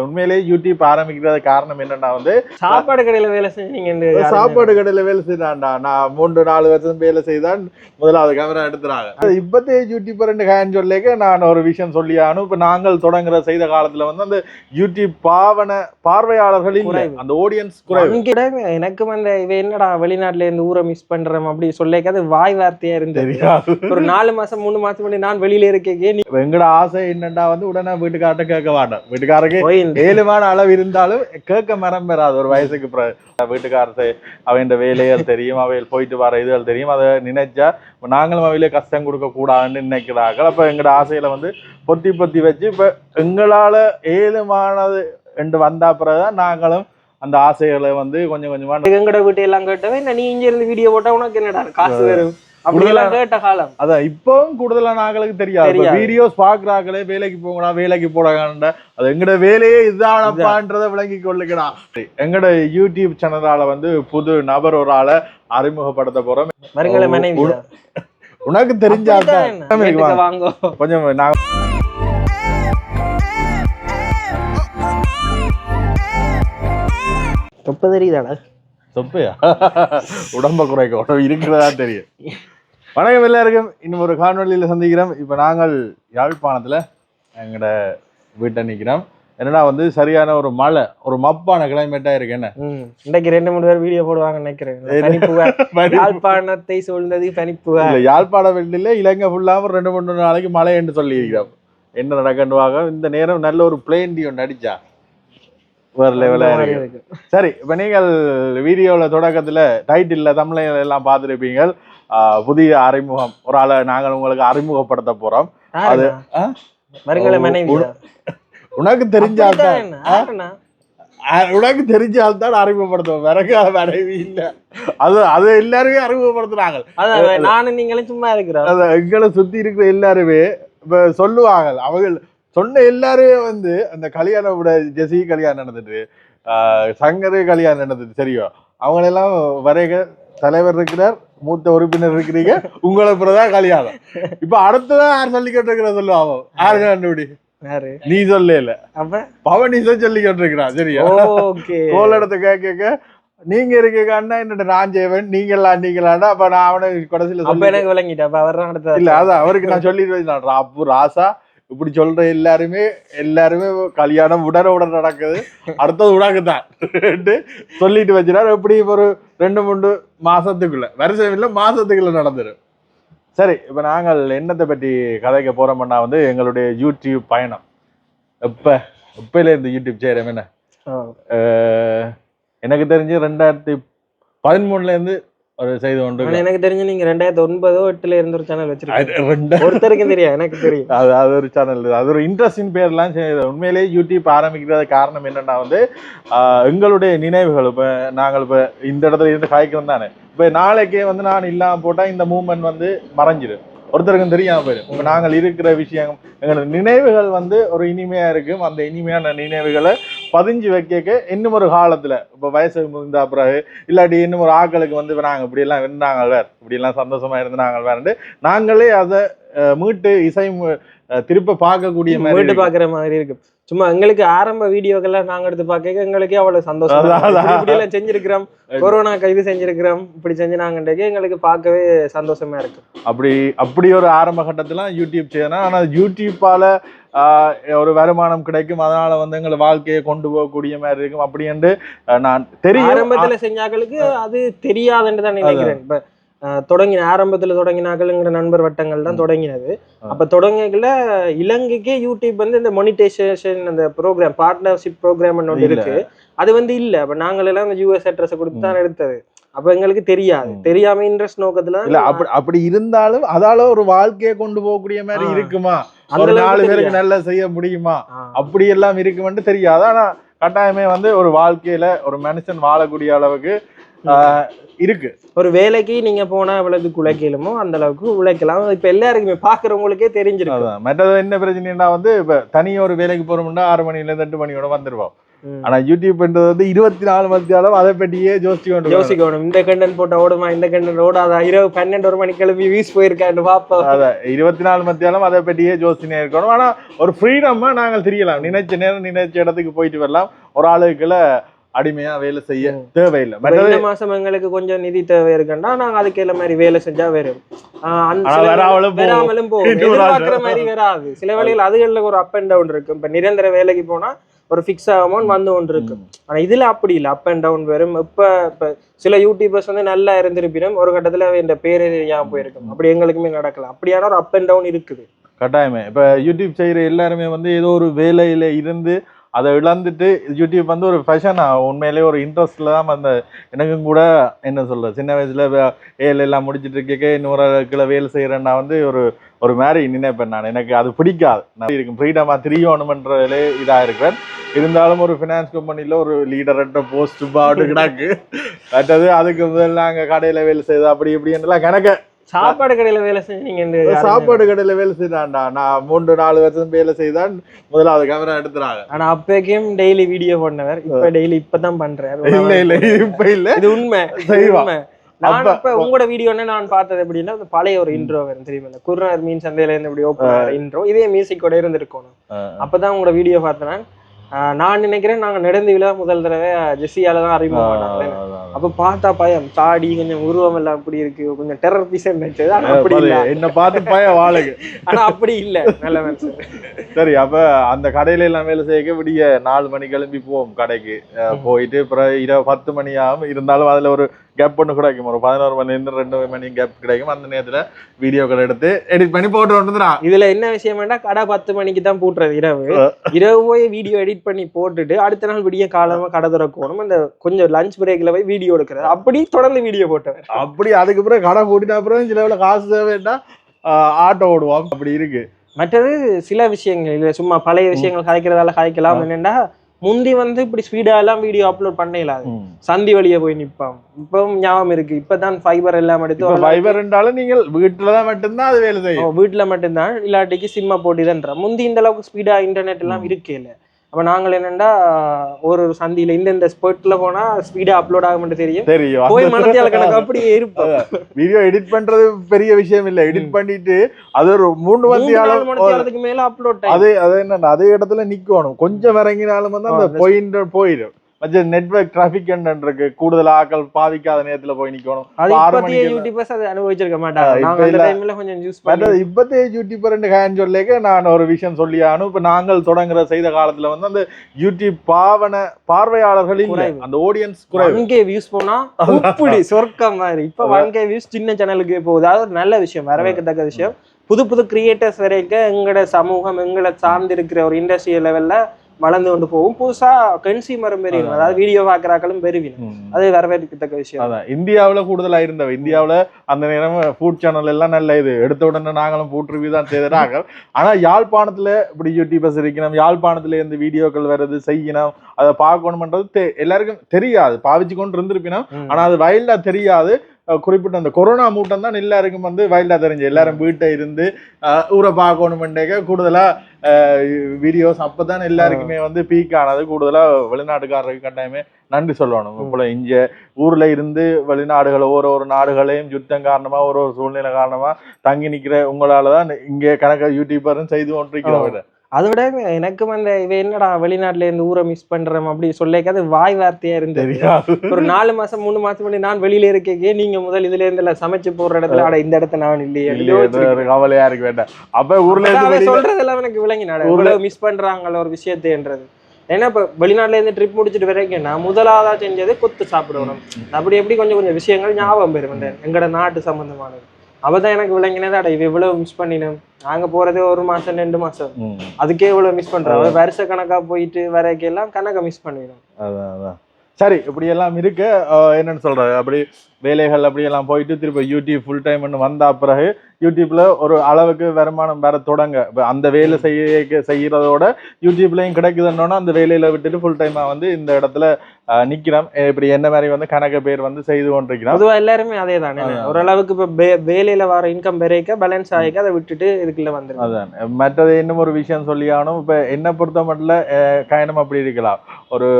உண்மையிலேயே யூடியூப் ஆரம்பிக்கிறது காரணம் என்னன்னா வந்து சாப்பாடு கடையில வேலை செஞ்சீங்க சாப்பாடு கடையில வேலை செய்தான்டா நான் மூன்று நாலு வருஷம் வேலை செய்தான் முதலாவது கேமரா எடுத்துறாங்க. இப்பத்தே யூடியூபர் ரெண்டு ஹேண்ட் சொல்லிக்க நான் ஒரு விஷயம் சொல்லியானும் இப்ப நாங்கள் தொடங்குற செய்த காலத்துல வந்து அந்த யூடியூப் பாவன பார்வையாளர்கள் இல்ல. குறைவு. அந்த ஆடியன்ஸ் குறைவு. எனக்கும் அந்த இவ என்னடா வெளிநாட்டுல இருந்து ஊரை மிஸ் பண்றோம் அப்படி சொல்லிக்க அது வாய் வார்த்தையா இருந்தது. ஒரு நாலு மாசம் மூணு மாசம் முன்னாடி நான் வெளியில இருக்கே நீ எங்கட ஆசை என்னண்டா வந்து உடனே வீட்டுக்கார்ட்ட கேட்க மாட்டோம் வீட்டுக்காரருக்கு ஏழுமான அளவு இருந்தாலும் கேட்க மரம் பெறாது. ஒரு வயசுக்கு பிறகு. வீட்டுக்காரத்தை அவன் வேலைகள் தெரியும் அவைகள் போயிட்டு வர இதுகள் தெரியும். அதை நினைச்சா நாங்களும் அவையிலே கஷ்டம் கொடுக்க கூடாதுன்னு நினைக்கிறார்கள். அப்ப எங்கட ஆசையில வந்து பொத்தி பொத்தி வச்சு இப்ப எங்களால ஏழுமானது என்று வந்தா பிறகுதான் நாங்களும் அந்த ஆசைகளை வந்து கொஞ்சம் கொஞ்சமா எங்கட வீட்டு எல்லாம் கேட்டவே என்ன நீ இங்க இருந்து வீடியோ போட்டா உனக்கு என்னடா காசு வரும்? அப்படி எல்லாம் கேட்ட காலம். அதான் இப்பவும் கூடுதலான ஆக்களுக்கு தெரியாது. வீடியோஸ் பாக்குறாங்களே வேலைக்கு போங்கடா வேலைக்கு போடாங்கடா அது எங்கட வேலையே இதுதானப்பான்றத விளங்கி கொள்ளுங்கடா. எங்கட யூடியூப் சேனலால வந்து புது நபர் ஒரு ஆளை அறிமுகப்படுத்த போறோம். உனக்கு? வாங்கோ. கொஞ்சம் நான் தொப்ப தெரியுதாடா? சொப்பையா உடம்ப குறைக்க உடம்பு இருக்கிறதா தெரியும். வணக்கம் எல்லாருக்கும். இன்னும் ஒரு காணொளியில சந்திக்கிறோம். இப்ப நாங்கள் யாழ்ப்பாணத்துல எங்கட வீட்டை நிக்கிறோம். என்னடா வந்து சரியான ஒரு மழை ஒரு மப்பான கிளைமேட்டா இருக்கு என்ன? இன்னைக்கு ரெண்டு மூணு பேர் வீடியோ போடுவாங்க நினைக்கிறேன். யாழ்ப்பாணத்தை சூழ்ந்தது பனிப்புகார் இல்ல யாழ்ப்பாண வெள்ளில இலங்கை ஃபுல்லாம ரெண்டு மூணு நாளைக்கு மழை என்று சொல்லி இருக்கிறோம் என்ன நடக்கண்டுவாங்க? இந்த நேரம் நல்ல ஒரு பிளேன் ஒன்று அடிச்சா வேற லெவலா இருக்கு. இருக்கு. சரி இப்ப நீங்கள் வீடியோல தொடக்கத்துல டைட்டில்ல தமிழ்ல எல்லாம் பார்த்துருப்பீங்க புதிய அறிமுகம். ஒரு ஆளை நாங்கள் உங்களுக்கு அறிமுகப்படுத்த போறோம். அது உனக்கு தெரிஞ்சால்தான் உனக்கு தெரிஞ்சால் தான் அறிமுகப்படுத்துவோம். விறகு மனைவி இல்ல. அது அது எல்லாருமே அறிமுகப்படுத்துறாங்க நானும் நீங்களும் சும்மா இருக்கிறோம். எங்களை சுத்தி இருக்கிற எல்லாருமே சொல்லுவாங்க. அவங்க சொன்ன எல்லாருமே வந்து அந்த கல்யாணம் விட ஜெசி கல்யாணம் நடந்துட்டு சங்கர் கல்யாணம் நடந்துட்டு தெரியும் அவங்களெல்லாம் வரைக தலைவர் இருக்கிறார். மூத்த உறுப்பினர் இருக்கிறீங்க. உங்களை பிறதான் கல்யாணம். இப்ப அடுத்ததான் யார் சொல்லிக்கிட்டு இருக்கிற சொல்லுவாங்க யாரு கண்டுபிடி? நீ சொல்ல இல்ல. அப்ப? பவனிசன் சொல்லிக்கிட்டு இருக்கிறான் சரியா? கோல் எடுத்து கேட்க நீங்க இருக்கீங்க அண்ணா என்னோட நான் செய்வேன் நீங்களாம் நீங்களாண்டா அப்ப நான் அவனை கடைசியில சொல்லி எனக்கு விளங்கிட்டு அப்ப அவர் தான் இல்ல அதான் அவருக்கு நான் சொல்லிட்டு ராப்பு ராசா இப்படி சொல்ற எல்லாருமே எல்லாருமே கல்யாணம் உடனே உடனே நடக்குது. அடுத்தது உனக்குதான். சொல்லிட்டு வச்சிடாரு. எப்படி ஒரு ரெண்டு மூணு மாசத்துக்குள்ள. வருஷம் இல்ல மாசத்துக்குள்ள நடந்துரும். சரி இப்ப நாங்கள் என்னத்தை பற்றி கதைக்க போறோம்னா வந்து எங்களுடைய யூடியூப் பயணம். எப்ப? எப்பல இருந்து யூடியூப் செய்யறோம் என்ன? எனக்கு தெரிஞ்சு ரெண்டாயிரத்தி பதிமூணுல இருந்து ஒரு செய்து கொண்டு எனக்கு தெரிஞ்சு நீங்க ரெண்டாயிரத்தி ஒன்பதோ எட்டுல இருந்து ஒரு சேனல் வச்சிருக்கீங்க. ஒருத்தருக்கும் தெரியும் எனக்கு தெரியும். அது அது ஒரு சேனல் அது ஒரு இன்ட்ரெஸ்டிங் பேர்லாம் உண்மையிலேயே யூடியூப் ஆரம்பிக்கிறது காரணம் என்னன்னா வந்து எங்களுடைய நினைவுகள். இப்போ நாங்கள் இப்போ இந்த இடத்துல இருந்து காய்க்கிறோம் தானே. இப்போ நாளைக்கே வந்து நான் இல்லாம போட்டா இந்த மூமெண்ட் வந்து மறைஞ்சிடும் ஒருத்தருக்கும் தெரியாம போயிடும். இப்போ நாங்கள் இருக்கிற விஷயம் எங்களோட நினைவுகள் வந்து ஒரு இனிமையா இருக்கும். அந்த இனிமையான நினைவுகளை பதிஞ்சு வைக்க இன்னும் ஒரு காலத்துல. இப்போ வயசு முதிர்ந்த பிறகு இல்லாட்டி இன்னும் ஒரு ஆட்களுக்கு வந்து இப்ப நாங்க இப்படி எல்லாம் இருந்தாங்க வேற இப்படி எல்லாம் சந்தோஷமா இருந்தாங்க வேறு நாங்களே அதை மீட்டு இசை திருப்ப பார்க்கக்கூடிய மாதிரி இருக்கும். பாக்குற மாதிரி இருக்கு சும்மா எங்களுக்கு ஆரம்ப வீடியோக்கெல்லாம் நாங்க எடுத்து பார்க்க எங்களுக்கே அவ்வளவு சந்தோஷம். அதான், அதான். இப்படி எல்லாம் செஞ்சிருக்கிறோம். கொரோனா கைது செஞ்சிருக்கிறோம். இப்படி செஞ்சு எங்களுக்கு பார்க்கவே சந்தோஷமா இருக்கு. அப்படி அப்படி ஒரு ஆரம்ப கட்டத்துல யூடியூப் செய்யணும் ஆனா யூடியூப்பால ஆஹ், ஒரு வருமானம் கிடைக்கும். அதனால வந்து எங்களை வாழ்க்கையை கொண்டு போகக்கூடிய மாதிரி இருக்கும். அப்படி என்று நான் தெரியும். ஆரம்பத்துல செஞ்சாக்களுக்கு அது தெரியாதுன்னு தான் நினைக்கிறேன். இப்ப தொடங்கின ஆரம்பத்துல தொடங்கினாக்களுங்கிற நண்பர் வட்டங்கள் தான் தொடங்கினது. அப்ப தொடங்கல இலங்கைக்கே யூடியூப் வந்து இந்த மொனிடைசேஷன் அந்த ப்ரோக்ராம் பார்ட்னர்ஷிப் ப்ரோக்ராம் ஒன்று. இருக்கு. அது வந்து இல்ல. அப்ப நாங்கள் எல்லாம் அந்த யூஎஸ் அட்ரஸ் கொடுத்து தான் எடுத்தது. அப்ப எங்களுக்கு தெரியாது. தெரியாம இன்ட்ரெஸ்ட் நோக்கத்துல இல்ல அப்படி அப்படி இருந்தாலும் அதால ஒரு வாழ்க்கையை கொண்டு போகக்கூடிய மாதிரி. இருக்குமா? அந்த ஒரு நாலு பேருக்கு. நல்லா செய்ய முடியுமா. அப்படி எல்லாம் இருக்குமென்று தெரியாது. ஆனா கட்டாயமே வந்து ஒரு வாழ்க்கையில ஒரு மனுஷன் வாழக்கூடிய அளவுக்கு இருக்கு. ஒரு வேலைக்கு நீங்க போனா எவ்வளவுக்கு உழைக்கலுமோ அந்த அளவுக்கு உழைக்கலாம். இப்ப எல்லாருக்குமே பாக்குறவங்களுக்கே தெரிஞ்சிருக்கு. மற்றது என்ன பிரச்சனைனா வந்து இப்ப தனியா ஒரு வேலைக்கு போறோம்னா ஆறு மணில இருந்து எட்டு மணியோட வந்துருவோம். ஆனா யூடியூப்ன்றது வந்து இருபத்தி நாலு மணி நேரம் அதை பற்றியே இருக்கணும். யோசிக்கணும். இந்த கண்டென்ட் போட்டா ஓடுமா இந்த கண்டென்ட் ஓடாதா? இரவு பன்னெண்டு ஒரு மணி கிளம்பி வீஸ் போயிருக்கான்னு பாப்போம். அதான். இருபத்தி நாலு மணி நேரம் அதை பற்றியே யோசிச்சுனே இருக்கணும். ஆனா ஒரு ஃப்ரீடமா நாங்கள் தெரியலாம். நினைச்ச நேரம் நினைச்ச இடத்துக்கு போயிட்டு வரலாம். ஒரு ஆளுக்குள்ள அடிமையா வேலை செய்ய தேவையில்லை. இந்த மாசம் எங்களுக்கு கொஞ்சம் நிதி தேவை இருக்குன்னா நாங்க அதுக்கு ஏற்ற மாதிரி வேலை செஞ்சா வரும். வராமலும் போகும். எதிர்பார்க்கிற. மாதிரி வராது. சில வேளையில் அதுகள்ல ஒரு அப் அண்ட் டவுன் இருக்கு இப்ப நிரந்தர வேலைக்கு போனா ஒரு ஃபிக்ஸ் அமௌண்ட் வந்து ஒன்று இருக்கு ஆனா இதுல அப்படி இல்லை. அப் அண்ட் டவுன் வரும். இப்ப இப்ப சில யூடியூபர்ஸ் வந்து நல்லா இருந்திருப்பினும் ஒரு கட்டத்துல இந்த பேரே தெரியாம போயிருக்கும். அப்படி எங்களுக்குமே நடக்கலாம் அப்படியான ஒரு அப் அண்ட் டவுன் இருக்குது. கட்டாயமே. இப்ப யூடியூப் செய்யற எல்லாருமே வந்து ஏதோ ஒரு வேலையில இருந்து அதை இழந்துட்டு யூடியூப் வந்து ஒரு ஃபேஷனாக உண்மையிலேயே ஒரு இன்ட்ரெஸ்டில் தான் அந்த எனக்கும் கூட என்ன சொல்கிறது சின்ன வயசுல ஏழு எல்லாம் முடிச்சுட்டு இருக்கே இன்னொரு கிலோ வேலை செய்யறேன்னா வந்து ஒரு ஒரு மாதிரி நினைப்பேன் நான். எனக்கு அது பிடிக்காது. நான் இருக்கும் ஃப்ரீடமாக திரியணுமன்றதுலே இதாக இருக்கிறேன். இருந்தாலும் ஒரு ஃபினான்ஸ் கம்பெனியில் ஒரு லீடர்கிட்ட போஸ்ட் பாடு கிடக்கு. மற்றது அதுக்கு முதல்ல நாங்கள் கடையில் வேலை செய்தா அப்படி இப்படின்றலாம் கணக்க. சாப்பாடு கடையில வேலை செஞ்சீங்க சாப்பாடு கடையில வேலை செய்தான்டா நான் மூன்று நாலு வருஷம் வேலை செய்தான் முதலாவது கேமரா எடுத்துறாங்க. ஆனா அப்பேக்கும் டெய்லி வீடியோ பண்ணவர். இப்ப டெய்லி இப்பதான் பண்றாரு. இல்ல இல்ல. இப்ப இல்ல. இது உண்மை. உண்மை. நான் இப்ப உங்களோட வீடியோ நான் பார்த்தது எப்படின்னா அந்த பழைய ஒரு இன்ட்ரோ வரும். தெரியுமா? இந்த குருநார் மீன் சந்தையில இருந்து இப்படி ஓப்பன் இன்ட்ரோ இதே மியூசிக்கோட இருந்திருக்கணும். அப்பதான் உங்களோட வீடியோ பார்த்தேன். நான் நினைக்கிறேன் நாங்க நெடுந்தீவில முதல் தடவை ஜெஸ்ஸியால தான் அறிமுகம் அப்ப பார்த்தா பயம். தாடி கொஞ்சம் உருவம் எல்லாம் அப்படி இருக்கு. கொஞ்சம் டெரர் பீஸ் நினைச்சது அப்படி இல்ல. என்ன பார்த்து பய வாழுங்க ஆனா அப்படி இல்ல. நல்ல மனுஷன். சரி அப்ப அந்த கடையில எல்லாம் வேலை செய்ய விடிய நாலு மணி கிளம்பி போவோம் கடைக்கு. போயிட்டு அப்புறம் இரவு பத்து மணி ஆகும். இருந்தாலும் அதுல ஒரு கேப் ஒன்று கிடைக்கும். ஒரு பதினோரு மணி இருந்து ரெண்டு மணி கேப் கிடைக்கும். அந்த நேரத்துல வீடியோக்கள் எடுத்து எடிட் பண்ணி போட்டு வந்துடுறான் இதுல என்ன விஷயம் வேண்டா கடை பத்து மணிக்கு தான் பூட்டுறது இரவு. இரவு போய் வீடியோ எடிட் பண்ணி போட்டுட்டு அடுத்த நாள் விடிய காலமா கடை திறக்கணும். அந்த கொஞ்சம் லஞ்ச் பிரேக்ல போய் வீடியோ எடுக்கிறது. அப்படி தொடர்ந்து வீடியோ போட்டவர். அப்படி அதுக்கு அப்புறம் கடை போட்டுட்டு அப்புறம் சில காசு தேவைன்னா ஆட்டோ ஓடுவோம். அப்படி இருக்கு. மற்றது சில விஷயங்கள் இல்ல சும்மா பழைய விஷயங்கள் கதைக்கிறதால கதைக்கலாம் என்னன்னா முந்தி வந்து இப்படி ஸ்பீடா எல்லாம் வீடியோ அப்லோட் பண்ண இல்லாது சந்தி வழியே போய் நிப்பான். இப்பவும் ஞாபகம் இருக்கு. இப்பதான் ஃபைபர் எல்லாம் எடுத்து ஃபைபர் இருந்தாலும் நீங்கள் வீட்டுலதான் மட்டும்தான் அது வேலை செய்யும். வீட்டுல மட்டும்தான். இல்லாட்டிக்கு சிம்மா போட்டுதான்ற முந்தி இந்த அளவுக்கு ஸ்பீடா இன்டர்நெட் எல்லாம் இருக்கே இல்ல அப்ப நாங்கள் என்னன்னா ஒரு ஒரு சந்தியில இந்த இந்த ஸ்போர்ட்ல போனா ஸ்பீடா அப்லோட் ஆக மட்டும் தெரியும். தெரியும். போய் மனத்தியால கணக்கு அப்படியே இருப்போம். வீடியோ எடிட் பண்றது பெரிய விஷயம் இல்ல. எடிட் பண்ணிட்டு அது ஒரு மூணு மூணு மேல அப்லோட் அது அது என்ன அதே இடத்துல நிக்கணும். கொஞ்சம் இறங்கினாலும் வந்து அந்த பாயிண்ட் போயிடும். மற்ற நெட்வொர்க் டிராபிக் இருக்கு கூடுதல் ஆக்கள் பாதிக்காத நேரத்துல போய் நிக்கணும். யூடியூபர்ஸ் அதை அனுபவிச்சிருக்க மாட்டாங்க. கொஞ்சம் யூஸ் பண்ணி இப்பத்தே யூடியூபர் ஹேண்ட் சொல்லிக்க நான் ஒரு விஷயம் சொல்லி ஆகணும். இப்ப நாங்கள் தொடங்குற செய்த காலத்துல வந்து அந்த யூடியூப் பாவன பார்வையாளர்கள் இல்ல. குறைவு. அந்த ஆடியன்ஸ் குறைவு. ஒன் கே வியூஸ் போனா இப்படி சொர்க்கம் மாதிரி. இப்ப ஒன் கே வியூஸ் சின்ன சேனலுக்கு போகுது. அது ஒரு நல்ல விஷயம் வரவேற்கத்தக்க விஷயம். புது புது கிரியேட்டர்ஸ் வரைக்கும் எங்களோட சமூகம் எங்களை சார்ந்து இருக்கிற ஒரு இண்டஸ்ட்ரியல் லெவல்ல வளர்ந்து கொண்டு போகும். புதுசா கன்சியூமரும் பெரியணும் அதாவது வீடியோ பாக்குறாக்களும் பெருவினும். அது வரவேற்கத்தக்க விஷயம். அதான். இந்தியாவுல கூடுதலா இருந்தவ. இந்தியாவுல அந்த நேரம் ஃபுட் சேனல் எல்லாம் நல்ல இது. எடுத்த உடனே நாங்களும் ஃபுட் ரிவ்யூ தான் செய்தாங்க ஆனா யாழ்ப்பாணத்துல இப்படி யூடியூபர்ஸ் இருக்கணும் யாழ்ப்பாணத்துல இருந்து வீடியோக்கள் வருது செய்யணும் அதை பார்க்கணும்ன்றது எல்லாருக்கும் தெரியாது. பாவிச்சு கொண்டு இருந்திருப்பினும் ம். ஆனா அது வைல்டா தெரியாது. குறிப்பிட்ட அந்த கொரோனா மூட்டம் தான் எல்லாருக்கும் வந்து வைல்டா தெரிஞ்சு எல்லாரும் வீட்டை இருந்து ஊரை பார்க்கணுமெண்டேக்க கூடுதலா வீடியோஸ் அப்பதான் எல்லாருக்குமே வந்து பீக் ஆனது. கூடுதலா வெளிநாட்டுக்காரருக்கு கட்டாயமே நன்றி சொல்லணும். இப்போ இங்க ஊர்ல இருந்து வெளிநாடுகள் ஒரு ஒரு நாடுகளையும் யுத்தம் காரணமா ஒரு ஒரு சூழ்நிலை காரணமா தங்கி நிக்கிற உங்களாலதான் இங்க கணக்க யூடியூபரும் செய்து கொண்டிருக்கிறவங்க அதோட எனக்கும் அந்த இவ என்னடா வெளிநாட்டுல இருந்து ஊரை மிஸ் பண்றோம் அப்படி சொல்லிக்க அது வாய் வார்த்தையா இருந்தது. ஒரு நாலு மாசம் மூணு மாசம் முன்னாடி நான் வெளியில இருக்கே நீங்க முதல் இதுல இருந்து சமைச்சு போடுற இடத்துல அட இந்த இடத்த நான் இல்லையே கவலையா இருக்க வேண்டாம் அப்ப ஊர்ல சொல்றதெல்லாம் எனக்கு விளங்கினாடு. இவ்வளவு மிஸ் பண்றாங்கள ஒரு விஷயத்தைன்றது. ஏன்னா இப்ப வெளிநாட்டுல இருந்து ட்ரிப் முடிச்சிட்டு வரைக்கும் நான் முதலாவதா செஞ்சது கொத்து சாப்பிடணும். அப்படி எப்படி கொஞ்சம் கொஞ்சம் விஷயங்கள் ஞாபகம் பெறும். இந்த எங்கட நாட்டு சம்பந்தமானது. அவதான் எனக்கு விளங்கினது அட இவ இவ்வளவு மிஸ் பண்ணினோம் நாங்க போறதே ஒரு மாசம் ரெண்டு மாசம். அதுக்கே இவ்வளவு மிஸ் பண்றோம் வருஷ கணக்கா போயிட்டு வரைக்கும் எல்லாம் கணக்கை மிஸ் பண்ணிடும். அதான் அதான். சரி இப்படி எல்லாம் இருக்கு. என்னன்னு சொல்றது அப்படி வேலைகள் அப்படி எல்லாம் போயிட்டு திரும்ப யூடியூப் ஃபுல் டைம்னு வந்த பிறகு யூடியூப்ல ஒரு அளவுக்கு வருமானம் வர தொடங்க. இப்ப அந்த வேலை செய்ய செய்யறதோட யூடியூப்லயும் கிடைக்குதுன்னொன்னா அந்த வேலையில விட்டுட்டு ஃபுல் டைமா வந்து இந்த இடத்துல அஹ் இப்படி என்ன மாதிரி வந்து கணக்கு பேர் வந்து செய்து கொண்டிருக்கிறோம். பொதுவா எல்லாருமே அதே தானே. ஓரளவுக்கு இப்ப வேலையில வர இன்கம் பெருக்க பேலன்ஸ் ஆகிக்க அதை விட்டுட்டு இதுக்குள்ள வந்துடும் அதான். மற்றது இன்னும் ஒரு விஷயம் சொல்லி ஆகணும் இப்ப என்ன பொறுத்த மட்டும் கயனம் அப்படி இருக்கலாம். ஒரு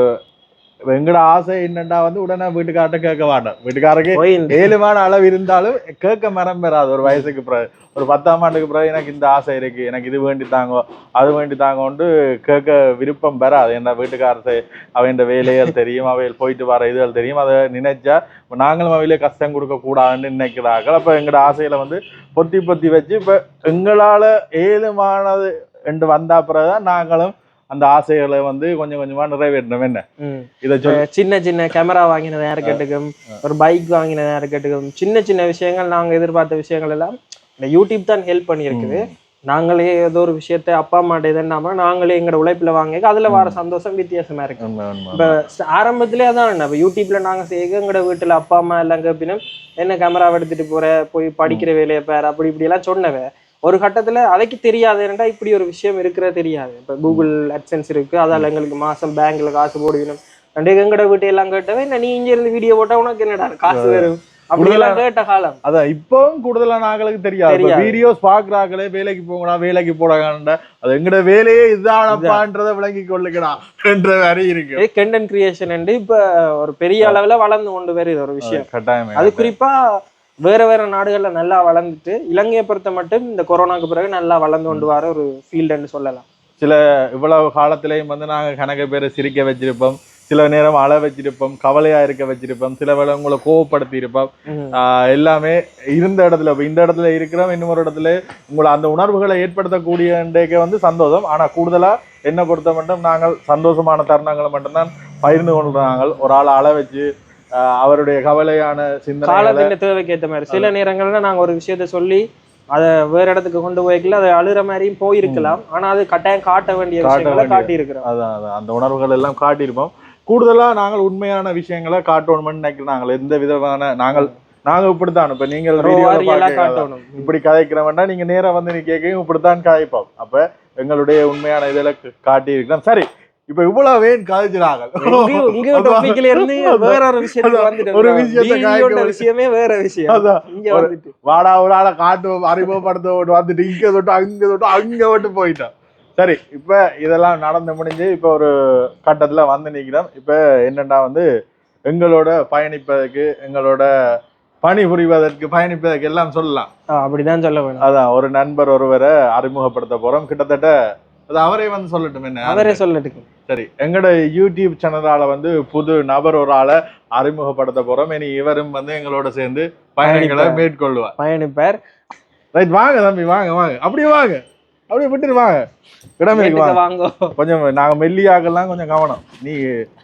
எங்கட ஆசை என்னண்டா வந்து உடனே வீட்டுக்கார்ட்ட கேட்க மாட்டோம் வீட்டுக்காரருக்கு ஏழுமான அளவு இருந்தாலும் கேட்க மரம் பெறாது ஒரு வயசுக்கு பிறகு ஒரு பத்தாம் ஆண்டுக்கு பிறகு எனக்கு இந்த ஆசை இருக்கு. எனக்கு இது வேண்டி தாங்கோ அது வேண்டி தாங்கோன்ட்டு கேட்க விருப்பம் பெறாது என்ன வீட்டுக்காரத்தை அவன் வேலைகள் தெரியும் அவையில் போயிட்டு வர இதுகள் தெரியும். அதை நினைச்சா நாங்களும் அவையிலே கஷ்டம் கொடுக்க கூடாதுன்னு நினைக்கிறார்கள். அப்ப எங்களோட ஆசையில வந்து பொத்தி பொத்தி வச்சு இப்ப எங்களால ஏழுமானது என்று வந்தா பிறகுதான் நாங்களும் அந்த ஆசைகளை வந்து கொஞ்சம் கொஞ்சமா நிறைவேற்றணும். என்ன. இதை சின்ன சின்ன கேமரா வாங்கினதா இருக்கட்டும் ஒரு பைக் வாங்கினதா இருக்கட்டும் சின்ன சின்ன விஷயங்கள் நாங்க எதிர்பார்த்த விஷயங்கள் எல்லாம் இந்த யூடியூப் தான் ஹெல்ப் பண்ணியிருக்குது. நாங்களே ஏதோ ஒரு விஷயத்த அப்பா அம்மாட்ட இதென்னாம நாங்களே எங்களோட உழைப்புல வாங்க அதுல வர சந்தோஷம் வித்தியாசமா இருக்கு. இப்ப ஆரம்பத்திலே அதான் இப்ப யூடியூப்ல நாங்க செய்ய எங்கட வீட்டுல அப்பா அம்மா எல்லாம் கேப்பினும் என்ன கேமராவை எடுத்துட்டு போற? போய் படிக்கிற வேலையை பாரு அப்படி இப்படி எல்லாம் சொன்னவ ஒரு கட்டத்துல அதைக்கு தெரியாது. என்னடா இப்படி ஒரு விஷயம் இருக்கிறது தெரியாது. இப்ப கூகுள் அட்சன்ஸ் இருக்கு. அதால எங்களுக்கு மாசம் பேங்க்ல காசு போடுவினும். ரெண்டு எங்கட வீட்டை எல்லாம் கேட்டவன் என்ன நீ இங்க இருந்து வீடியோ போட்டா உனக்கு என்னடா காசு வரும்? அப்படி எல்லாம் கேட்ட காலம். அதான் இப்பவும் கூடுதலான ஆட்களுக்கு தெரியாது. வீடியோஸ் பாக்குறாங்களே வேலைக்கு போங்கடா வேலைக்கு போடாங்கடா. அது எங்கட வேலையே இதுதானப்பான்றதை விளங்கி கொள்ளுங்கடா என்ற வரி இருக்கு. கண்டென்ட் கிரியேஷன் இப்ப ஒரு பெரிய அளவுல வளர்ந்து கொண்டு வருது ஒரு விஷயம். கட்டாயம் அது குறிப்பா வேற வேற நாடுகள்ல நல்லா வளர்ந்துட்டு இலங்கையை பொறுத்த மட்டும் இந்த கொரோனாக்கு பிறகு நல்லா வளர்ந்து கொண்டு வர ஒரு ஃபீல்டுன்னு சொல்லலாம். இவ்வளவு காலத்திலையும் வந்து நாங்க கணக்கு பேரை சிரிக்க வச்சிருப்போம். சில நேரம் அழ வச்சிருப்போம் கவலையா இருக்க வச்சிருப்போம். சில வேளை உங்களை கோவப்படுத்தி இருப்போம் எல்லாமே இருந்த இடத்துல இந்த இடத்துல இருக்கிறோம் இன்னொரு இடத்துல உங்களை அந்த உணர்வுகளை ஏற்படுத்தக்கூடிய வந்து சந்தோஷம். ஆனா கூடுதலா என்ன பொறுத்த மட்டும் நாங்கள் சந்தோஷமான தருணங்களை மட்டும்தான் பகிர்ந்து கொள்றாங்க. ஒரு ஆளை அழ வச்சு அவருடைய கவலையான சிந்தனை காலத்தின் தேவைக்கு மாதிரி. சில நேரங்கள்ல நாங்க ஒரு விஷயத்த சொல்லி அதை வேற இடத்துக்கு கொண்டு போய்க்கல அதை அழுற மாதிரியும் போயிருக்கலாம். ஆனா அது கட்டாயம் காட்ட வேண்டிய விஷயங்களை காட்டி இருக்கிறோம் அதான் அந்த உணர்வுகள் எல்லாம் காட்டியிருப்போம். கூடுதலா நாங்கள் உண்மையான விஷயங்களை காட்டணும்னு நினைக்கிறோம் நாங்கள் எந்த விதமான நாங்கள் நாங்க இப்படித்தான். இப்ப நீங்கள் இப்படி கதைக்கிறவன்டா நீங்க நேரா வந்து நீ கேட்கவும் இப்படித்தான் கதைப்போம் அப்ப எங்களுடைய உண்மையான இதுல காட்டி இருக்கிறோம் சரி. இப்ப இவ்வளவு டாபிக்ல இருந்து வேற ஒரு விஷயத்துக்கு ஒரு விஷயத்தை விஷயமே வேற விஷயம். வாடா ஒரு ஆளை காட்டுவோம் அறிமுகப்படுத்த விட்டு வந்துட்டு இங்க தொட்டு அங்க தொட்டு அங்க விட்டு போயிட்டோம். சரி இப்ப இதெல்லாம் நடந்து முடிஞ்சு இப்ப ஒரு கட்டத்துல வந்து நிக்கிறோம். இப்ப என்னன்னா வந்து எங்களோட பயணிப்பதற்கு எங்களோட பணி புரிவதற்கு பயணிப்பதற்கு எல்லாம் சொல்லலாம். அப்படிதான் சொல்ல வேணும். அதான் ஒரு நண்பர் ஒருவரை அறிமுகப்படுத்த போறோம். கிட்டத்தட்ட அது அவரே வந்து சொல்லட்டும் என்ன? அவரே சொல்லட்டுக்கு சரி எங்களோட யூடியூப் சேனலால வந்து புது நபர் ஒரு ஆளை அறிமுகப்படுத்த போறோம். இனி இவரும் வந்து எங்களோட சேர்ந்து பயணிப்பார். மேற்கொள்வார். பயணிப்பார். ரைட் வாங்க தம்பி வாங்க வாங்க. அப்படியே வாங்க. அப்படியே விட்டுட்டு வாங்க. இடம் இருக்கு வாங்க. கொஞ்சம் நாங்க மெல்லியாக்கெல்லாம் கொஞ்சம் கவனம். நீ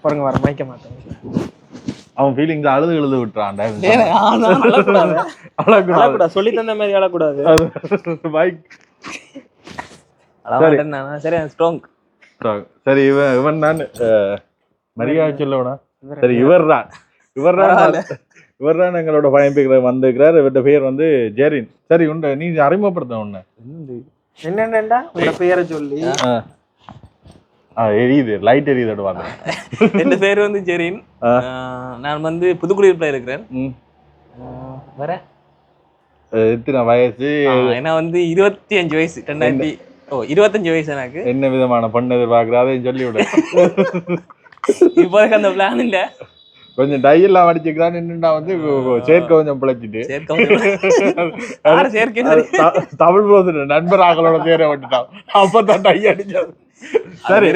பாருங்க வர மயக்க மாட்டேன் அவன் ஃபீலிங்ஸ் அழுது எழுது விட்டுறான்டா. அழக்கூடாது. சொல்லி தந்த மாதிரி அழக்கூடாது. பைக் சரி. ஸ்ட்ராங் சரி இவன் இவன் தான் மரியாதை சொல்லவனா? சரி இவர் தான் இவர் தான் இவர் தான் எங்களோட பயணிக்கிற வந்திருக்கிறார் இவர்கிட்ட பேர் வந்து ஜெரின். சரி உண்டு நீ அறிமுகப்படுத்த உன்ன. என்னென்னடா? உங்க பேரை சொல்லி. ஆ. எரியுது. லைட் எரியுது வாங்க என் பேர் வந்து ஜெரின். நான் வந்து புதுக்குடியிருப்புல இருக்கிறேன். அஹ் எத்தனை வயசு? ஏன்னா வந்து இருபத்தி அஞ்சு வயசு. ரெண்டாயிரத்தி ஓ இருபத்தஞ்சு வயசு எனக்கு. என்ன விதமான பண்ணு எதிர்பார்க்குற? அதையும் சொல்லி விடு இப்போதைக்கு அந்த பிளான் இல்ல. கொஞ்சம் டை எல்லாம் அடிச்சுக்கிறான்னு நின்னுட்டா வந்து சேர்க்க கொஞ்சம் பிழைச்சிட்டு. தமிழ் போது நண்பர் ஆக்களோட பேரை விட்டுட்டான். அப்பதான் டை அடிச்சது சரி.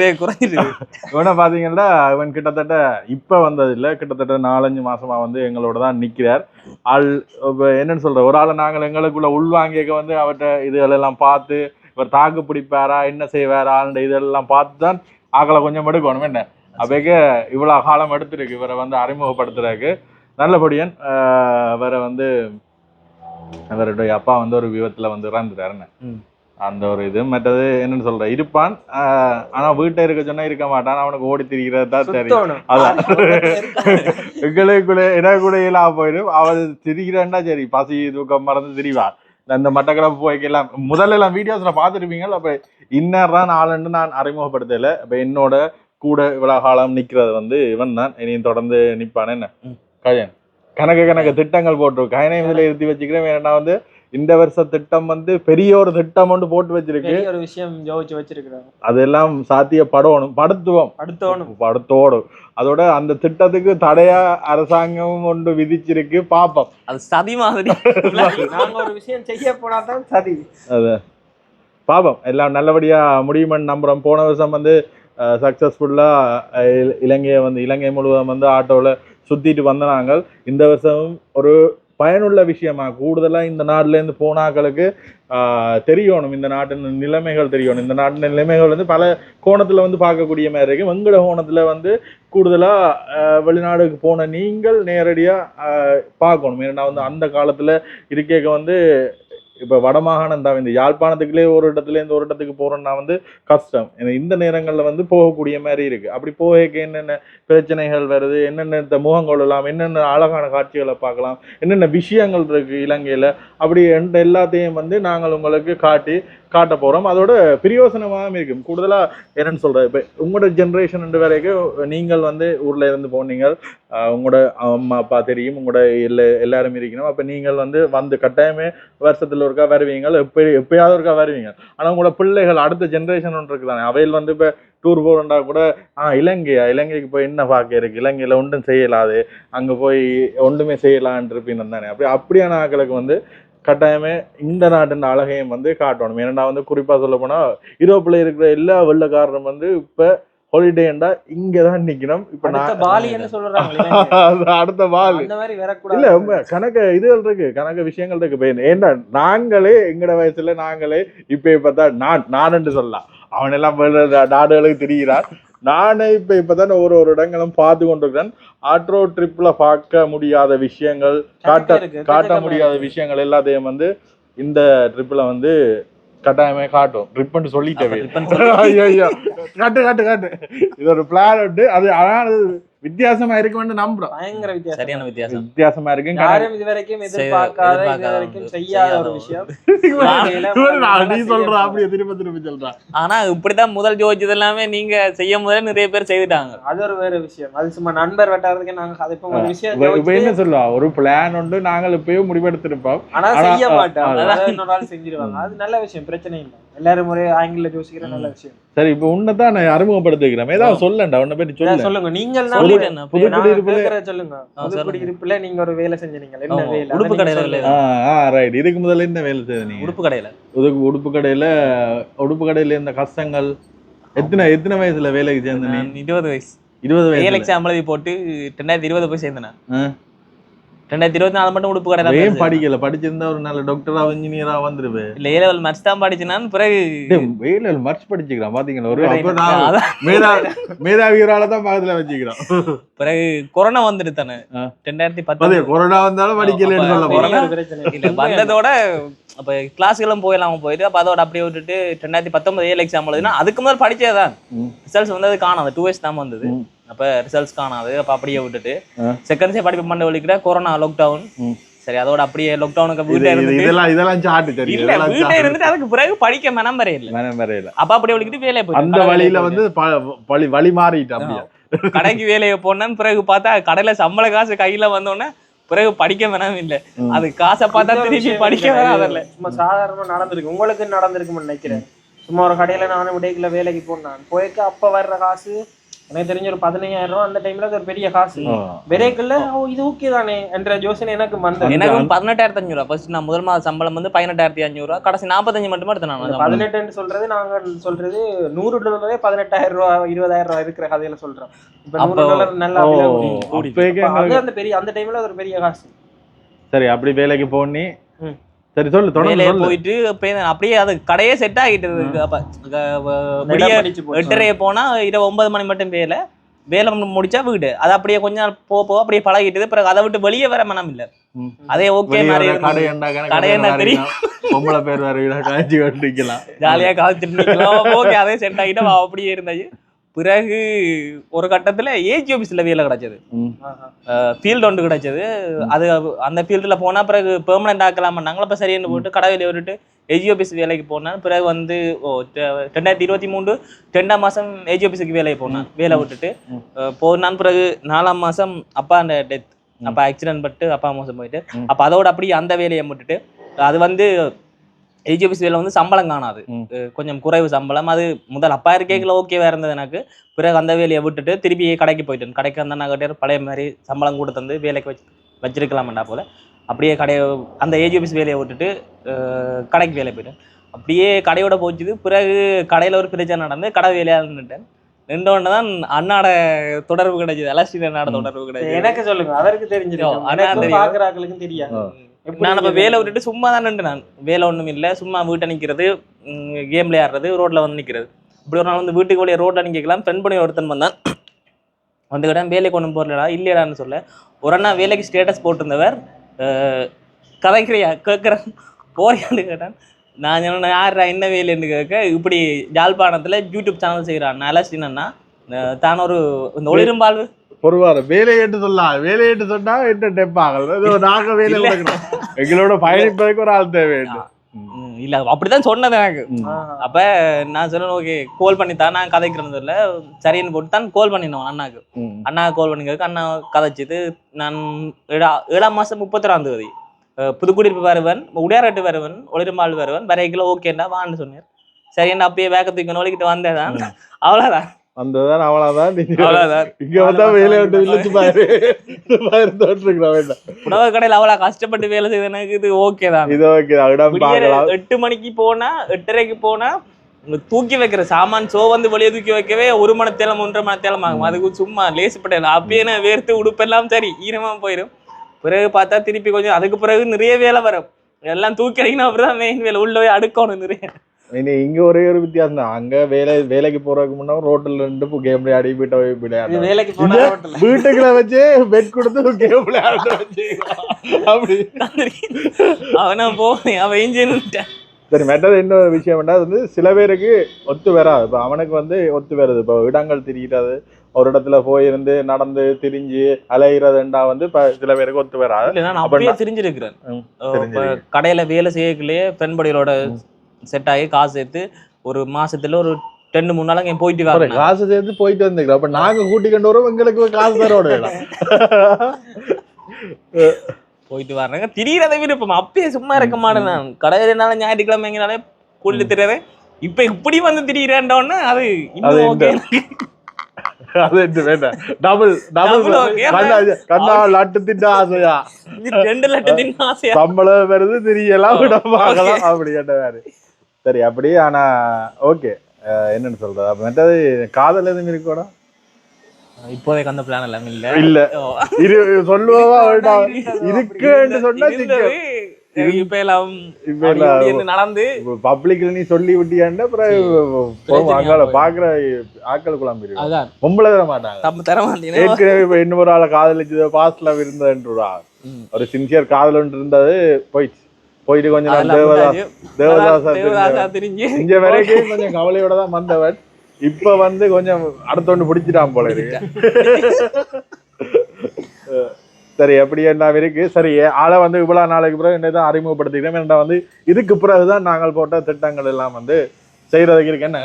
இவனை பாத்தீங்கன்னா இவன் கிட்டத்தட்ட இப்ப வந்தது இல்ல. கிட்டத்தட்ட நாலஞ்சு மாசமா வந்து எங்களோட தான் நிக்கிறார். ஆள் இப்ப என்னன்னு சொல்ற? ஒரு ஆளை நாங்கள் எங்களுக்குள்ள உள்வாங்கிக்க வந்து அவர்கிட்ட இதுகளெல்லாம் பார்த்து இவர் தாக்கு பிடிப்பாரா என்ன செய்வாரா இதெல்லாம் பார்த்து தான் ஆக்களை கொஞ்சம் எடுக்கணும். என்ன? அப்பேக்க இவ்வளவு காலம் எடுத்திருக்கு. இவரை வந்து அறிமுகப்படுத்துறதுக்கு நல்லபடியன் இவரை வந்து இவருடைய அப்பா வந்து ஒரு விபத்துல வந்து இறந்துட்டாருன்னு. அந்த ஒரு இது. மற்றது என்னன்னு சொல்ற இருப்பான். ஆஹ் ஆனா வீட்டை இருக்க சொன்னா இருக்க மாட்டான். அவனுக்கு ஓடி திரிகிறது தான் தெரியும். அதான். எங்களுக்குள்ள எனக்குள்ள இல்லாம போயிடும். அவள் திரிகிறான்னா சரி. பசி தூக்கம் மறந்து திரிவான். அந்த மட்டக்களப்பு போய்க்கெல்லாம் முதல்ல எல்லாம் வீடியோஸ்ல பார்த்துருப்பீங்க. அப்ப இன்னர் தான் ஆளுன்னு நான் அறிமுகப்படுத்தல. அப்ப என்னோட கூட இவ்வளவு காலம் நிக்கிறது வந்து இவன் தான். இனியும் தொடர்ந்து நிப்பான் என்ன ம். கஜன் கணக்கு கணக்கு திட்டங்கள் போட்டு கயனை இதுல எழுதி வச்சுக்கிறேன். வேணா வந்து இந்த வருஷ திட்டம் வந்து பெரிய ஒரு திட்டம் ஒன்று போட்டு வச்சிருக்கு. ஒரு விஷயம் யோசிச்சு வச்சிருக்கிறாங்க. அதெல்லாம் சாத்தியப்படணும். படுத்துவோம். அடுத்தவனும் படுத்தோடும். அதோட அந்த திட்டத்துக்கு தடையா அரசாங்கம் ஒன்று விதிச்சிருக்கு. பாப்போம். அது சதி மாதிரி. நாங்க ஒரு விஷயம் செய்ய போனா தான் சரி அது. பாப்போம். எல்லாம் நல்லபடியா முடியுமென்னு நம்புறோம். போன வருஷம் வந்து சக்சஸ்ஃபுல்லா இலங்கையை வந்து இலங்கை முழுவதும் வந்து ஆட்டோவில் சுத்திட்டு வந்த நாங்கள். இந்த வருஷம் ஒரு பயனுள்ள விஷயமா? கூடுதலாக இந்த நாட்டிலேருந்து போனாக்களுக்கு தெரியணும். இந்த நாட்டின் நிலைமைகள் தெரியணும். இந்த நாட்டின் நிலைமைகள் வந்து பல கோணத்தில் வந்து பார்க்கக்கூடிய மாதிரி இருக்குது வெங்கட கோணத்தில் வந்து கூடுதலாக வெளிநாடுக்கு போன நீங்கள் நேரடியாக பார்க்கணும். ஏன்னா வந்து அந்த காலத்தில் இருக்கேக்க வந்து இப்போ வடமாகாணம் தான். இந்த யாழ்ப்பாணத்துக்குள்ளே ஒரு இடத்துலேருந்து ஒரு இடத்துக்கு போகிறோன்னா வந்து கஷ்டம். ஏன்னா இந்த நேரங்களில் வந்து போகக்கூடிய மாதிரி இருக்குது அப்படி போகக்கு என்னென்ன பிரச்சனைகள் வருது? என்னென்ன இந்த முகம் கொள்ளலாம் என்னென்ன அழகான காட்சிகளை பார்க்கலாம்? என்னென்ன விஷயங்கள் இருக்குது இலங்கையில்? அப்படி என் எல்லாத்தையும் வந்து நாங்கள் உங்களுக்கு காட்டி காட்ட போகிறோம் அதோட பிரயோசனமாகவும் இருக்கும். கூடுதலாக என்னென்னு சொல்கிறது இப்போ உங்களோட ஜென்ரேஷன் வரைக்கும் நீங்கள் வந்து ஊரில் இருந்து போனீங்க. உங்களோட அம்மா அப்பா தெரியும். உங்களோட எல்லா எல்லாரும் இருக்கணும். அப்போ நீங்கள் வந்து வந்து கட்டாயமே வருஷத்தில் ஒருக்கா வருவீங்க எப்ப எப்பயாவது ஒருக்கா வருவீங்க. ஆனால் உங்களோட பிள்ளைகள் அடுத்த ஜென்ரேஷன் ஒன்று இருக்குதானே? அவையில் வந்து இப்போ டூர் போகிறோண்டா கூட ஆ இலங்கையா? இலங்கைக்கு போய் என்ன பார்க்க இருக்கு? இலங்கையில் ஒன்றும் செய்யலாது. அங்கே போய் ஒன்றுமே செய்யலான் இருப்பீங்க தானே? அப்படி அப்படியான ஆட்களுக்கு வந்து கட்டாயமே இந்த நாட்டின் அழகையும் வந்து காட்டணும். ஏன்னா வந்து குறிப்பாக சொல்ல போனால் யூரோப்பில் இருக்கிற எல்லா வெள்ளக்காரரும் வந்து இப்போ ஹாலிடேண்டா இங்கதான் நிக்கணும். இப்ப நான் பாலி என்ன சொல்றாங்க அடுத்த பால். அந்த மாதிரி இல்ல வரக்கூடாது உண்மை, கணக்கு இதுகள் இருக்கு. கணக்கு விஷயங்கள் இருக்கு. ஏன்டா நாங்களே எங்கட வயசுல நாங்களே இப்ப இப்பதான் நான் நானுன்னு சொல்லலாம். அவன் எல்லாம் வெளில நா- நாடுகளுக்கு தெரிகிறான். நானே இப்ப இப்பதான் ஒரு ஒரு இடங்களும் பார்த்து கொண்டிருக்கிறேன். ஆட்ரோ ட்ரிப்ல பார்க்க முடியாத விஷயங்கள் காட்ட காட்ட முடியாத. விஷயங்கள் எல்லாத்தையும் வந்து இந்த ட்ரிப்ல வந்து கட்டாயமே காட்டும். ட்ரிப்னு சொல்லிட்டவே. ஐயோ ஐயோ காட்டு காட்டு காட்டு. இது ஒரு பிளான் உண்டு. அது ஆனால் வித்தியாசமா இருக்கும்னு நம்புறோம். பயங்கர வித்தியாசம். சரியான வித்தியாசம். வித்தியாசமா இருக்கு யாரும் இது வரைக்கும் எதிர்பார்க்காத இது வரைக்கும் செய்யாத ஒரு விஷயம். நீ சொல்ற அப்படியே திரும்ப திரும்ப சொல்றான் ஆனா இப்படிதான் முதல் ஜோதிச்சது எல்லாமே நீங்க செய்யும் போதே நிறைய பேர் செய்துட்டாங்க. அது ஒரு வேற விஷயம். அது சும்மா நண்பர் வட்டாரத்துக்கு நாங்க அது இப்ப ஒரு விஷயம் இப்ப என்ன சொல்லுவா? ஒரு பிளான் உண்டு நாங்கள் இப்பயும் முடிவெடுத்திருப்போம். ஆனா ஆனா, செய்ய மாட்டோம். இன்னொரு செஞ்சிருவாங்க. அது நல்ல விஷயம் பிரச்சனை இல்லை. எல்லாரும் ஒரே ஆங்கில யோசிக்கிற நல்ல விஷயம். சரி இப்ப உன்னதான் நான் அறிமுகப்படுத்திக்கிறேன். ஏதாவது சொல்லண்டா உன்னை சொல்ல. சொல்லுங்க. நீங்கள் சொல்லுங்க. புது சொல்லுங்க. குடியிருப்புல நீங்க ஒரு வேலை செஞ்சீங்க என்ன வேலை? உடுப்பு நீங்க கடையில. ஆ ரைட் இதுக்கு முதல்ல என்ன வேலை செய்த நீங்க? உடுப்பு கடையில. உடுப்பு உடுப்பு கடையில உடுப்பு கடையில இந்த கஷ்டங்கள் எத்தனை எத்தனை வயசுல வேலைக்கு சேர்ந்த நீ? நான் இருபது வயசு. இருபது ஏழு வயசுல. எக்ஸாம் எழுதி போட்டு ரெண்டாயிரத்தி இருபது போய் சேர்ந்தேன். ரெண்டாயிரத்தி இருபத்தி நாலு மட்டும் உடுப்பு கடை ஏன் படிக்கல. படிச்சிருந்தா ஒரு நல்ல டாக்டரா இன்ஜினியரா வந்துருவே. இல்ல ஏ லெவல் மேட்ச் தான் படிச்சேன் பிறகு வேலை மர்ச் படிச்சுக்கிறான் பாத்தீங்களா? ஒரு மேதா மேதாவியரால தான் பக்கத்துல வச்சுக்கிறோம் பிறகு கொரோனா வந்துட்டு தானே. ரெண்டாயிரத்தி பத்து கொரோனா வந்தாலும் இல்லை. வந்ததோட அப்ப கிளாஸ்களும் போயிடலாம? போயிட்டு அப்ப அதோட அப்படியே விட்டுட்டு ரெண்டாயிரத்தி பத்தொன்பது ஏழு எக்ஸாம் எழுதுனா அதுக்கு முதல் படிச்சேதான். ரிசல்ட்ஸ் வந்தது காணாது டூ இயர்ஸ் தான் வந்தது. அப்ப ரிசல்ட்ஸ் காணாது. அப்ப அப்படியே விட்டுட்டு. செகண்ட் சே படிப்பு மண்டை வலிக்கிட்ட கொரோனா லாக்டவுன். சரி அதோட அப்படியே லாக்டவுனுக்கு வீட்டை இது- இருந்துட்டு இதெல்லாம் இதெல்லாம் சாட்டு தெரியும் இல்ல வீட்டை. இருந்துட்டு அதுக்கு பிறகு படிக்க மனம் வரையில வேணாம் வரையில அப்ப அப்படியே வலிக்கிட்டு வேலையை போயிட்டு அந்த வழியில வந்து வழி வழி மாறிட்டு அப்படியே. கடைக்கு வேலையை போனேன் பிறகு பார்த்தா கடையில சம்பள காசு கையில வந்தோடனே பிறகு படிக்க வேணாம் இல்ல. அது காசை பார்த்தா திருப்பி படிக்க வராது இது சும்மா சாதாரணமா நடந்திருக்கு. உங்களுக்கு நடந்திருக்கும்னு நினைக்கிறேன். சும்மா ஒரு கடையில நானும் விடைக்குள்ள வேலைக்கு போனேன். போய்க்க அப்ப வர்ற காசு எனக்கு தெரிஞ்ச ஒரு பதினையாயிரம் ரூபாய் அந்த டைம்ல அது ஒரு பெரிய காசு. ஓ இது ஓகே தானே என்ற யோசனை எனக்கு வந்தது எனக்கும் பதினெட்டாயிரத்தி அஞ்சூறு ஃபர்ஸ்ட் நான் முதல் மாத சம்பளம் வந்து பதினெட்டாயிரத்தி அஞ்சூறு ரூபா. கடைசி நாற்பத்தஞ்சு மட்டும் எடுத்தேன் நான். பதினெட்டுன்னு சொல்றது நாங்க சொல்றது நூறு டாலரே பதினெட்டாயிரம் ரூபாய் இருபதாயிரம் ரூபாய் இருக்கிற கதையில சொல்றோம். இப்ப நூறு டாலர் நல்லா அந்த பெரிய அந்த டைம்ல அது ஒரு பெரிய காசு. சரி அப்படி வேலைக்கு போனி. சரி சொல்லு தொடர்ந்து போயிட்டு அப்படியே அது கடையே செட் ஆகிட்டு இருக்கு. அப்ப. எட்டரையே போனா இரவு ஒன்பது மணி மட்டும் வேலை வேலை முடிச்சா வீடு அது அப்படியே கொஞ்ச நாள் போக போக அப்படியே பழகிட்டு பிறகு அதை விட்டு வெளியே வர மனம் இல்ல. அதே ஓகே மாதிரி. கடை என்ன தெரியும். பொம்பளை பேர் வேற வீட காய்ச்சி கட்டிக்கலாம் ஜாலியா காத்துட்டு நிக்கலாம் ஓகே அதே செட் ஆகிட்டு அப்படியே இருந்தாச்சு பிறகு ஒரு கட்டத்துல ஏஜி ஆபீஸ்ல வேலை கிடைச்சது. ஃபீல்டு ஒன்று கிடைச்சது. அது அந்த ஃபீல்டில் போனால் பிறகு பெர்மனெண்ட் ஆக்கலாம்? பண்ணாங்களா அப்போ சரின்னு போட்டு கடை வேலையை விட்டுட்டு ஏஜி ஆஃபீஸ் வேலைக்கு போனேன். பிறகு வந்து ஓ ரெண்டாயிரத்தி இருபத்தி மூணு ரெண்டாம் மாதம் ஏஜி ஆஃபீஸுக்கு வேலைக்கு போனேன். வேலை விட்டுட்டு போனான் பிறகு நாலாம் மாதம் அப்பா அந்த டெத் அப்பா ஆக்சிடென்ட் பட்டு அப்பா மோசம் போயிட்டு. அப்போ அதோட அப்படியே அந்த வேலையை விட்டுட்டு அது வந்து ஆஃபீஸ் வேலை வந்து சம்பளம் காணாது. கொஞ்சம் குறைவு சம்பளம். அது முதல் அப்பா இருக்கேக்கில் ஓகேவா இருந்தது எனக்கு. பிறகு அந்த வேலையை விட்டுட்டு திருப்பி கடைக்கு போயிட்டேன். கடைக்கு அந்த நான் பழைய மாதிரி சம்பளம் கூட தந்து வேலைக்கு வச்சு வச்சிருக்கலாம்டா போல. அப்படியே கடையை அந்த ஏஜி ஆஃபீஸ் வேலையை விட்டுட்டு கடைக்கு வேலை போயிட்டேன். அப்படியே கடையோட போச்சுது. பிறகு கடையில் ஒரு பிரச்சனை நடந்து கடை வேலையாக நின்றுட்டேன் நின்றோன்னு தான் அண்ணாட தொடர்பு கிடைச்சது அலஸ்டின் அண்ணாட தொடர்பு கிடைச்சது எனக்கு சொல்லுங்க. அவருக்கு தெரிஞ்சிருக்கும். அண்ணா தெரியும். தெரியாது. நான் இப்போ நீங்க வேலை விட்டுட்டு சும்மா தான் நின்று நான். வேலை ஒன்றும் இல்லை. சும்மா வீட்டை நிற்கிறது கேம் விளையாடுறது ரோட்டில் வந்து நிற்கிறது இப்படி ஒரு நாள் வந்து வீட்டுக்கு வெளியே ரோட்டில் நிற்கலாம் ஃப்ரெண்ட் பண்ணி ஒருத்தன் வந்தான். வந்துக்கிட்டேன் வேலைக்கு ஒன்றும் போடலடா இல்லையடான்னு சொல்ல. ஒரு அண்ணா வேலைக்கு ஸ்டேட்டஸ் போட்டிருந்தவர் கதைக்கிறியா கேட்குறேன் போறியான்னு கேட்டான். நான் சொன்னேன் யாரா என்ன வேலைன்னு கேட்க இப்படி ஜாழ்ப்பாணத்தில் யூடியூப் சேனல் செய்கிறான் அண்ணா. அஹ், தான் ஒரு இந்த ஒளிரும்பாழ்வு பொறுவாரு வேலையேட்டு சொல்லலாம் வேலையேட்டு சொன்னா என்ன டெப் ஆகல ஏதோ நாங்க வேலை. கொடுக்கணும் எங்களோட பயணிப்பதற்கு ஒரு ஆள் தேவை இல்ல அப்படிதான் சொன்னது எனக்கு. அப்ப நான் சொன்னேன் ஓகே கால் பண்ணி தான் நான் கதைக்கிறது இல்லை சரின்னு போட்டு தான் கால் பண்ணினோம் அண்ணாக்கு. அண்ணா கால் பண்ணிக்கிறதுக்கு அண்ணா கதைச்சது நான் ஏழா ஏழாம் மாசம் முப்பத்தி தேதி புதுக்குடியிருப்பு வருவன் உடையாரட்டு வருவன் ஒளிருமாள் வருவன் வரைக்கில ஓகேண்டா வான்னு சொன்னார். சரி என்ன அப்பயே வேக தூக்கணும் ஒழிக்கிட்டு வந்தேதான் அவ்வளவுதான். அந்ததான் அவளாதான் நீங்க அவ்வளவுதான். இங்க வந்தா வேலை விட்டு விழுத்து பாரு பாரு தோற்றுக்கிறோம் வேண்டாம். உணவு கடையில் அவ்வளவு கஷ்டப்பட்டு வேலை செய்த எனக்கு இது ஓகே தான். இது ஓகே பார்க்கலாம். எட்டு மணிக்கு போனா எட்டரைக்கு போனா தூக்கி வைக்கிற சாமான் சோ வந்து வெளியே தூக்கி வைக்கவே ஒரு மணத்தேலம் ஒன்றரை மணத்தேலம் ஆகும். அதுக்கு சும்மா லேசுப்பட்ட அப்பயே நான் வேர்த்து உடுப்பெல்லாம் சரி ஈரமா போயிடும். பிறகு பார்த்தா திருப்பி கொஞ்சம் அதுக்கு பிறகு நிறைய வேலை வரும். எல்லாம் தூக்கி அடிக்கணும் அப்படிதான் மெயின் வேலை. உள்ள போய் அடுக்கணும் நிறைய. இனி இங்க ஒரே ஒரு வித்தியாசம் தான் அங்க வேலை வேலைக்கு போறதுக்கு முன்னா ரோட்ல ரெண்டு கேம் விளையாடி வீட்டை விளையாடு வேலைக்கு போனா ரோட்ல வீட்டுக்குள்ள வச்சு பெட் கொடுத்து கேம் விளையாட வச்சு. அப்படி. அவனா போனேன் அவன் இன்ஜின் சரி மெட்டது இன்னொரு விஷயம் என்ன அது வந்து சில பேருக்கு ஒத்து வராது. இப்போ அவனுக்கு வந்து ஒத்து வருது. இப்போ இடங்கள் திரிகிறது ஒரு இடத்துல போயிருந்து நடந்து திரிஞ்சு அலைகிறதுண்டா வந்து இப்போ சில பேருக்கு ஒத்து வராது. நான் அப்ப அப்படியே தெரிஞ்சிருக்கிறேன். கடையில வேலை செய்யக்குள்ளேயே பெண்படிகளோட செட் ஆகி காசு சேர்த்து ஒரு மாசத்துல ஒரு ரெண்டு மூணு நாள் அங்கே போயிட்டு வரேன். காசு சேர்த்து போயிட்டு வந்துக்கிறோம் அப்ப நாங்க கூட்டி கொண்டு வரோம் எங்களுக்கு காசு தரோட போயிட்டு வர்றாங்க. திடீரதை விருப்பம் அப்பயே சும்மா இருக்க மாட்டேன் நான். கடையிலனால ஞாயிற்றுக்கிழமை எங்கனாலே கூட்டிட்டு திரியறேன். இப்ப இப்படி வந்து திடீரண்டோன்னு அது அது வேண்டாம் டபுள். கண்ணா லட்டு திட்ட ஆசையா? ரெண்டு லட்சத்தின் ஆசையா? சம்பளம் வருது தெரியலாம் விட பார்க்கலாம். அப்படி சரி அப்படி ஆனா ஓகே என்னன்னு சொல்றது? அப்ப மற்றது காதல் எதுவும் இருக்கோடா இப்போதைக்கு அந்த பிளான் எல்லாம் இல்ல. இல்ல. இரு சொல்லுவா இருக்குன்னு சொன்னா. இப்ப எல்லாம் நடந்து. பப்ளிக்ல நீ சொல்லி விட்டியாண்ட அப்புறம் அங்கால பாக்குற ஆட்கள் குழம்பிருக்கு அதான். பொம்பளை தர மாட்டாங்க. தப்பு தர மாட்டீங்கன்னா ஏற்கனவே இப்ப இன்னொரு ஆளை காதலிச்சது பாஸ்ட்ல இருந்ததுன்றா. ஒரு சின்சியர் காதல் ஒன்று இருந்தது போயிடுச்சு. போயிட்டு கொஞ்சம் தேவதாஸ் விட்டாச்சு. தேவதாசா தெரிஞ்சு. இங்க வரைக்கும் கொஞ்சம் கவலையோட தான் வந்தவன். இப்ப வந்து கொஞ்சம் அடுத்த ஒண்ணு பிடிச்சிட்டான் போல இருக்கு. சரி எப்படி எல்லாம் இருக்கு? சரி ஆளை வந்து இவ்வளவு நாளைக்கு பிறகு என்னதான் அறிமுகப்படுத்திக்கிறோம் ஏன்னா வந்து இதுக்கு பிறகுதான் நாங்கள் போட்ட திட்டங்கள் எல்லாம் வந்து செய்யறதுக்கு இருக்கு. என்ன?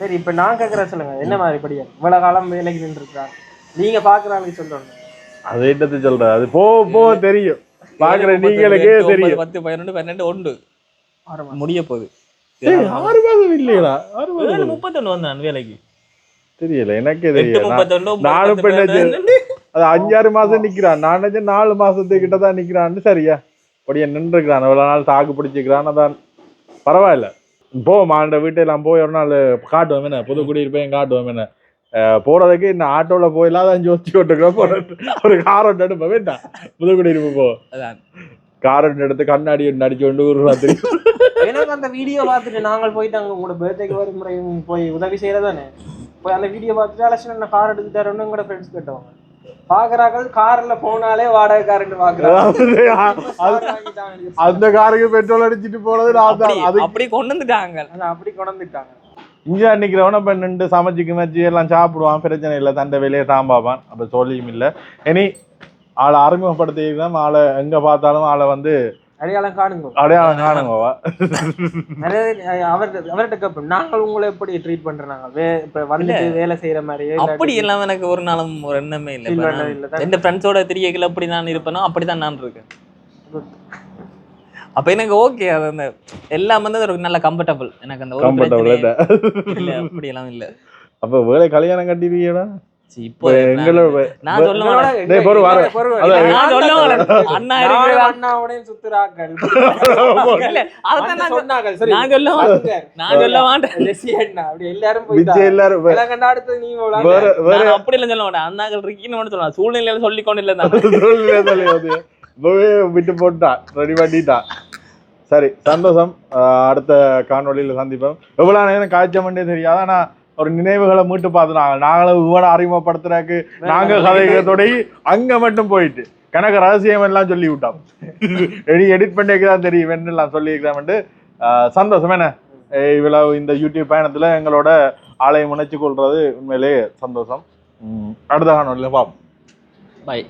சரி இப்ப நான் கேக்குறேன் சொல்லுங்க. என்ன மாதிரி படியா இவ்வளவு காலம் வேலைக்கு நின்று இருக்காங்க நீங்க பாக்குறாங்க சொல்லணும் அது என்னது சொல்றது அது போக போக தெரியும். பாக்குற நீங்களுக்கே தெரியும். பத்து பதினொன்று பன்னெண்டு ஒன்று. ஆறு மாசம். முடிய போகுது. ஆறு மாதம். இல்லையடா ஆறு மாதம் முப்பத்தொன்னு வந்தான் வேலைக்கு. தெரியல எனக்கே தெரியல நானும் பன்னெண்டு. அது அஞ்சாறு மாசம் நிக்கிறான். நான் நாலு மாசத்துக்கிட்ட தான் நிக்கிறான்னு சரியா. அப்படியே நின்றுக்கிறான். இவ்வளவு நாள் தாக்கு பிடிச்சிக்கிறான். அதான். பரவாயில்ல. போவோம் ஆண்ட வீட்டெல்லாம் போய் ஒரு நாள் காட்டுவோம் என்ன? புது குடியிருப்பையும் காட்டுவோம் என்ன? போறதுக்கு இந்த ஆட்டோல போயிலாம் தான் ஜோசி ஓட்டுக்கிறோம் ஒரு கார் ஒன்று எடுப்போம். வேண்டாம் புது குடியிருப்பு போ. கார் ஒன்று எடுத்து கண்ணாடி ஒன்று அடிச்சு கொண்டு ஒரு ராத்திரி. எனக்கு அந்த வீடியோ பார்த்துட்டு நாங்கள் போயிட்டு அங்க உங்களோட பர்த்டேக்கு வரும் முறை போய் உதவி செய்யறதானே? போய் அந்த வீடியோ பார்த்துட்டு அலட்சணம் என்ன கார் எடுத்து தரோன்னு உங்களோட ஃப்ரெண்ட்ஸ் கேட்டவங்க பாக்குறாங்க கார்ல போனாலே வாடகை காருன்னு பாக்குறாங்க அந்த காருக்கு பெட்ரோல் அடிச்சிட்டு போனது நான் அப்படி தான் அது அப்படி கொண்டு வந்துட்டாங்க. இங்க நிக்கிறவன இப்ப நின்று சமைச்சுக்கு மச்சு எல்லாம் சாப்பிடுவான் பிரச்சனை இல்லை. தண்டை வேலையை தான் பார்ப்பான். அப்ப சொல்லியும் இல்லை. இனி ஆளை அறிமுகப்படுத்திக்கலாம் ஆளை எங்க பார்த்தாலும் ஆளை வந்து அடையாளம் காணுங்க. அடையாளம் காணுங்கவா நிறைய அவர் அவர்கிட்ட கேட்போம். நாங்கள் உங்களை எப்படி ட்ரீட் பண்றோம் நாங்க வே இப்ப வந்துட்டு வேலை செய்யற மாதிரியே அப்படி எல்லாம் எனக்கு ஒரு நாளும் ஒரு எண்ணமே இல்லை. தான். எந்த ஃப்ரெண்ட்ஸோட திரியக்கில் எப்படி நான் இருப்பேனோ அப்படிதான் நான் இருக்கேன். அப்ப எனக்கு ஓகே அது அந்த எல்லாம் வந்து ஒரு நல்ல கம்ஃபர்டபுள் எனக்கு அந்த ஒரு கம்ஃபர்டபுள் பிரச்சனையே இல்ல. அப்படி எல்லாம் இல்ல. அப்ப கல்யாணம். வேற மட்டும் சொல்லலாம் சூழ்நிலையில சொல்லி கொண்டு இல்லை. இப்பவே விட்டு போட்டான் ரெடி பண்ணிட்டான் சரி சந்தோஷம். அடுத்த காணொளியில சந்திப்போம். எவ்வளவு நேரம் காய்ச்சமண்டே தெரியாது. ஆனா ஒரு நினைவுகளை மீட்டு பார்த்துனாங்க நாங்களும் இவனை அறிமுகப்படுத்துறாக்கு நாங்க கதைகளை அங்க மட்டும் போயிட்டு கணக்கு ரகசியம் எல்லாம் சொல்லி விட்டோம். எடி எடிட் பண்ணிக்கு தான் தெரியும். எல்லாம் சொல்லியிருக்கிறேன் சந்தோஷம். என்ன? இவ்வளவு இந்த யூடியூப் பயணத்துல எங்களோட ஆலயம் முனைச்சு கொள்றது உண்மையிலேயே சந்தோஷம். அடுத்த காணொலியில பார்ப்போம். பாய்